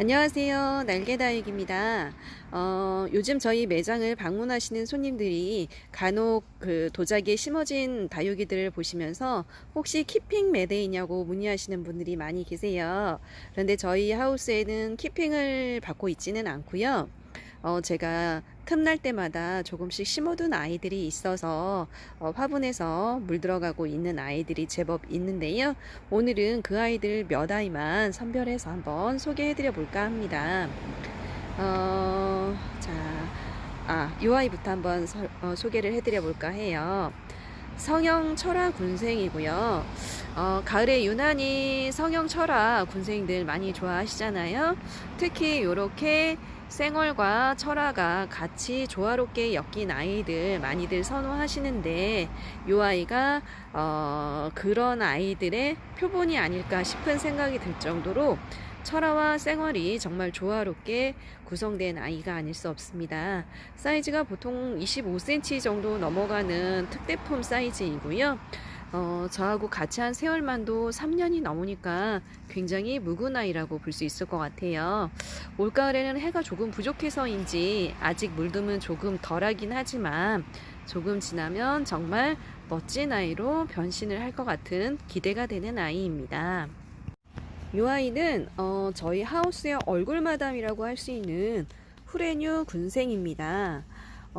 안녕하세요. 날개다육입니다. 어, 요즘 저희 매장을 방문하시는 손님들이 간혹 그 도자기에 심어진 다육이들을 보시면서 혹시 키핑 매대이냐고 문의하시는 분들이 많이 계세요. 그런데 저희 하우스에는 키핑을 받고 있지는 않고요. 어, 제가 틈날 때마다 조금씩 심어둔 아이들이 있어서 어, 화분에서 물 들어가고 있는 아이들이 제법 있는데요. 오늘은 그 아이들 몇 아이만 선별해서 한번 소개해드려 볼까 합니다. 어, 자, 아, 이 아이부터 한번 서- 어, 소개를 해드려 볼까 해요. 성형 철화 군생이고요. 어, 가을에 유난히 성형 철화 군생들 많이 좋아하시잖아요. 특히 이렇게 생얼과 철화가 같이 조화롭게 엮인 아이들 많이들 선호하시는데 이 아이가 어, 그런 아이들의 표본이 아닐까 싶은 생각이 들 정도로 철화와 생얼이 정말 조화롭게 구성된 아이가 아닐 수 없습니다. 사이즈가 보통 25cm 정도 넘어가는 특대품 사이즈이고요. 어, 저하고 같이 한 세월만도 3년이 넘으니까 굉장히 묵은 아이라고 볼 수 있을 것 같아요. 올가을에는 해가 조금 부족해서인지 아직 물듬은 조금 덜하긴 하지만 조금 지나면 정말 멋진 아이로 변신을 할 것 같은 기대가 되는 아이입니다. 이 아이는 어, 저희 하우스의 얼굴 마담이라고 할 수 있는 후레뉴 군생입니다.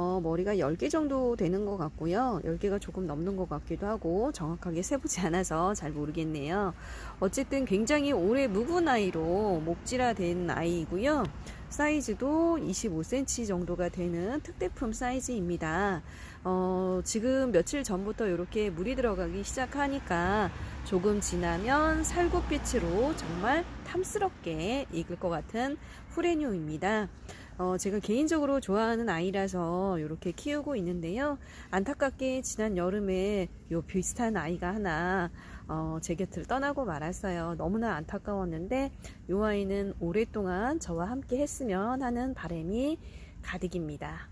어, 머리가 10개 정도 되는 것 같고요. 10개가 조금 넘는 것 같기도 하고 정확하게 세보지 않아서 잘 모르겠네요. 어쨌든 굉장히 오래 묵은 아이로 목질화된 아이이고요. 사이즈도 25cm 정도가 되는 특대품 사이즈입니다. 어, 지금 며칠 전부터 이렇게 물이 들어가기 시작하니까 조금 지나면 살구빛으로 정말 탐스럽게 익을 것 같은 후레뉴입니다. 어, 제가 개인적으로 좋아하는 아이라서 이렇게 키우고 있는데요. 안타깝게 지난 여름에 요 비슷한 아이가 하나 어, 제 곁을 떠나고 말았어요. 너무나 안타까웠는데 이 아이는 오랫동안 저와 함께 했으면 하는 바람이 가득입니다.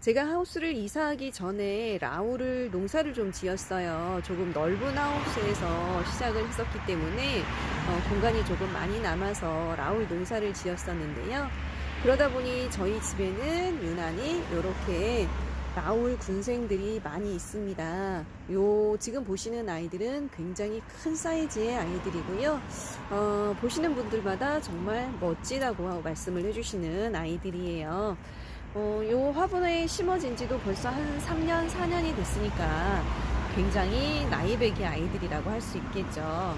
제가 하우스를 이사하기 전에 라우를 농사를 좀 지었어요. 조금 넓은 하우스에서 시작을 했었기 때문에 어, 공간이 조금 많이 남아서 라울 농사를 지었었는데요. 그러다 보니 저희 집에는 유난히 이렇게 라울 군생들이 많이 있습니다. 요 지금 보시는 아이들은 굉장히 큰 사이즈의 아이들이고요. 어, 보시는 분들마다 정말 멋지다고 말씀을 해주시는 아이들이에요. 어, 요 화분에 심어진 지도 벌써 한 3년, 4년이 됐으니까 굉장히 나이배기 아이들이라고 할 수 있겠죠.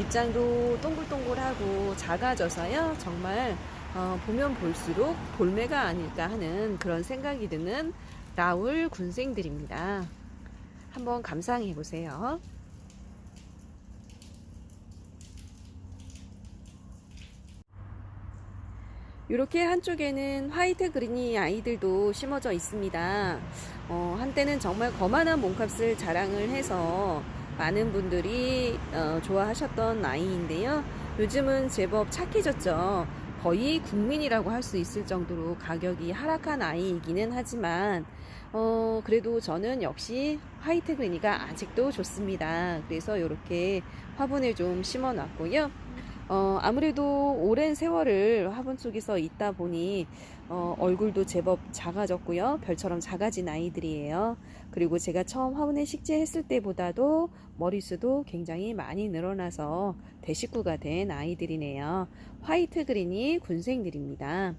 입장도 동글동글하고 작아져서요. 정말 어, 보면 볼수록 볼매가 아닐까 하는 그런 생각이 드는 라울 군생들입니다. 한번 감상해 보세요. 이렇게 한쪽에는 화이트 그린이 아이들도 심어져 있습니다. 어, 한때는 정말 거만한 몸값을 자랑을 해서 많은 분들이 어, 좋아하셨던 아이인데요. 요즘은 제법 착해졌죠. 거의 국민이라고 할 수 있을 정도로 가격이 하락한 아이이기는 하지만 어, 그래도 저는 역시 화이트 그린이가 아직도 좋습니다. 그래서 이렇게 화분에 좀 심어 놨고요. 어, 아무래도 오랜 세월을 화분 속에서 있다 보니 어, 얼굴도 제법 작아졌고요. 별처럼 작아진 아이들이에요. 그리고 제가 처음 화분에 식재했을 때보다도 머리수도 굉장히 많이 늘어나서 대식구가 된 아이들이네요. 화이트 그린이 군생들입니다.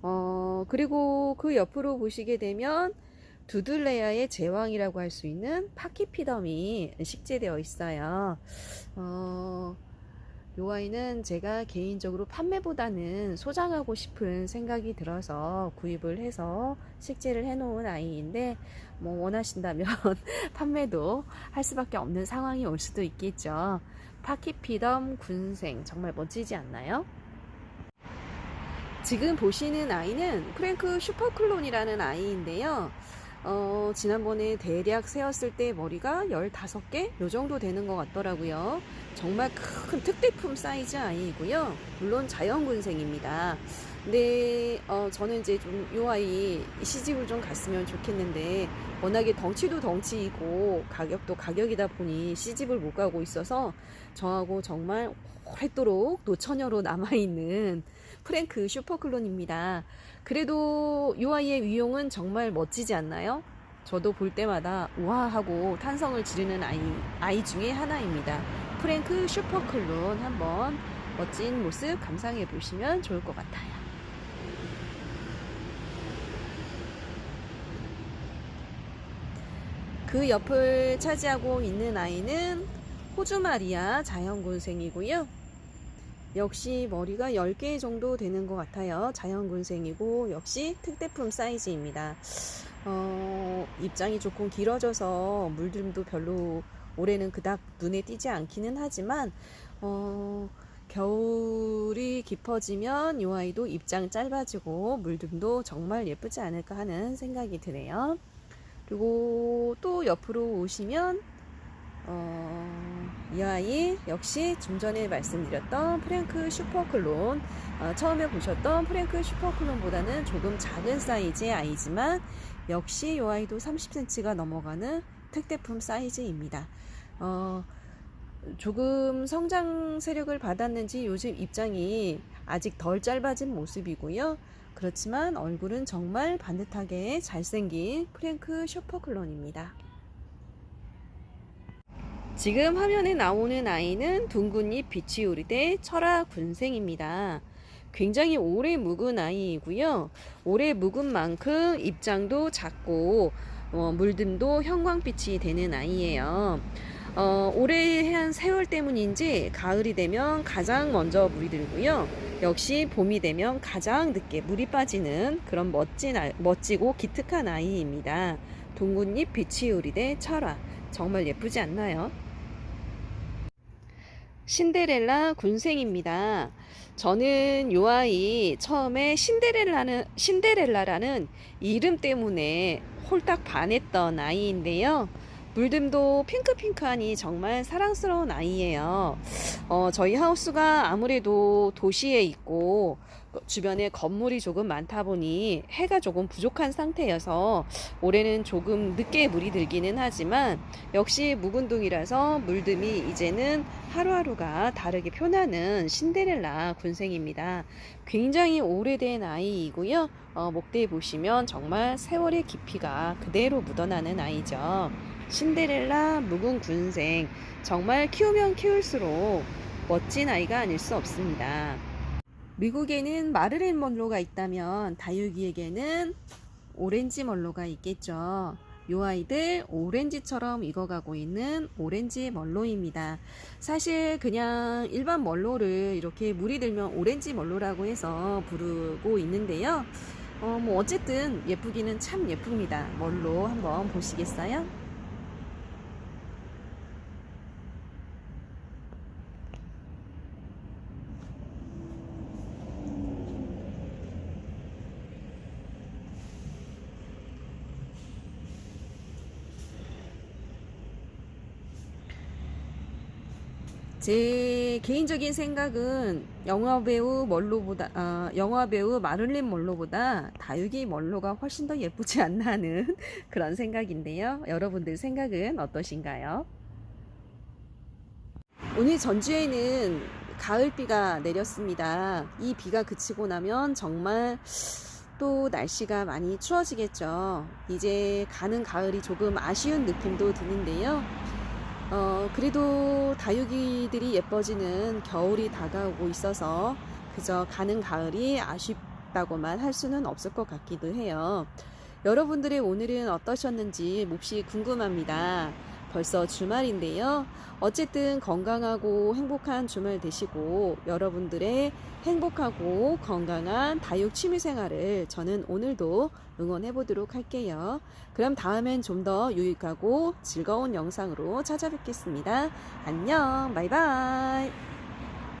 어, 그리고 그 옆으로 보시게 되면 두들레아의 제왕이라고 할 수 있는 파키피덤이 식재되어 있어요. 어, 요 아이는 제가 개인적으로 판매보다는 소장하고 싶은 생각이 들어서 구입을 해서 식재를 해놓은 아이인데 뭐 원하신다면 판매도 할 수밖에 없는 상황이 올 수도 있겠죠. 파키피덤 군생 정말 멋지지 않나요? 지금 보시는 아이는 프랭크 슈퍼클론이라는 아이인데요. 어, 지난번에 대략 세었을 때 머리가 15개? 요 정도 되는 것 같더라고요. 정말 큰 특대품 사이즈 아이이고요. 물론 자연군생입니다. 근데, 어, 저는 이제 좀 요 아이 시집을 좀 갔으면 좋겠는데, 워낙에 덩치도 덩치이고, 가격도 가격이다 보니 시집을 못 가고 있어서, 저하고 정말 오랫도록 노처녀로 남아있는 프랭크 슈퍼클론입니다. 그래도 이 아이의 위용은 정말 멋지지 않나요? 저도 볼 때마다 우와 하고 탄성을 지르는 아이, 아이 중에 하나입니다. 프랭크 슈퍼클론 한번 멋진 모습 감상해 보시면 좋을 것 같아요. 그 옆을 차지하고 있는 아이는 호주 마리아 자연군생이고요. 역시 머리가 10개 정도 되는 것 같아요. 자연군생이고 역시 특대품 사이즈입니다. 어, 입장이 조금 길어져서 물들임도 별로 올해는 그닥 눈에 띄지 않기는 하지만 어, 겨울이 깊어지면 이 아이도 입장 짧아지고 물듬도 정말 예쁘지 않을까 하는 생각이 드네요. 그리고 또 옆으로 오시면 어, 이 아이 역시 좀 전에 말씀드렸던 프랭크 슈퍼클론 어, 처음에 보셨던 프랭크 슈퍼클론보다는 조금 작은 사이즈의 아이지만 역시 이 아이도 30cm가 넘어가는 특대품 사이즈입니다. 어, 조금 성장 세력을 받았는지 요즘 입장이 아직 덜 짧아진 모습이고요. 그렇지만 얼굴은 정말 반듯하게 잘생긴 프랭크 슈퍼클론입니다. 지금 화면에 나오는 아이는 둥근잎 비치오리대 철화 군생입니다. 굉장히 오래 묵은 아이이고요. 오래 묵은 만큼 입장도 작고 어, 물듬도 형광빛이 되는 아이예요. 어, 오래 한 세월 때문인지 가을이 되면 가장 먼저 물이 들고요. 역시 봄이 되면 가장 늦게 물이 빠지는 그런 멋진 아, 멋지고 기특한 아이입니다. 동군잎 비치우리대 철화 정말 예쁘지 않나요? 신데렐라 군생입니다. 저는 요 아이 처음에 신데렐라는 신데렐라라는 이름 때문에 홀딱 반했던 아이인데요. 물듬도 핑크핑크하니 정말 사랑스러운 아이예요. 어, 저희 하우스가 아무래도 도시에 있고 주변에 건물이 조금 많다 보니 해가 조금 부족한 상태여서 올해는 조금 늦게 물이 들기는 하지만 역시 묵은둥이라서 물듬이 이제는 하루하루가 다르게 표나는 신데렐라 군생입니다. 굉장히 오래된 아이이고요. 어, 목대에 보시면 정말 세월의 깊이가 그대로 묻어나는 아이죠. 신데렐라 묵은 군생 정말 키우면 키울수록 멋진 아이가 아닐 수 없습니다. 미국에는 마르렌 먼로가 있다면 다육이에게는 오렌지 멀로가 있겠죠. 요 아이들 오렌지처럼 익어가고 있는 오렌지 멀로입니다. 사실 그냥 일반 멀로를 이렇게 물이 들면 오렌지 멀로라고 해서 부르고 있는데요. 어, 뭐 어쨌든 예쁘기는 참 예쁩니다. 멀로 한번 보시겠어요? 제 개인적인 생각은 영화 배우 멀로보다 아, 영화 배우 마를린 멀로보다 다육이 멀로가 훨씬 더 예쁘지 않나 하는 그런 생각인데요. 여러분들 생각은 어떠신가요? 오늘 전주에는 가을비가 내렸습니다. 이 비가 그치고 나면 정말 또 날씨가 많이 추워지겠죠. 이제 가는 가을이 조금 아쉬운 느낌도 드는데요. 어, 그래도 다육이들이 예뻐지는 겨울이 다가오고 있어서 그저 가는 가을이 아쉽다고만 할 수는 없을 것 같기도 해요. 여러분들의 오늘은 어떠셨는지 몹시 궁금합니다. 벌써 주말인데요. 어쨌든 건강하고 행복한 주말 되시고 여러분들의 행복하고 건강한 다육 취미 생활을 저는 오늘도 응원해 보도록 할게요. 그럼 다음엔 좀 더 유익하고 즐거운 영상으로 찾아뵙겠습니다. 안녕, 바이바이.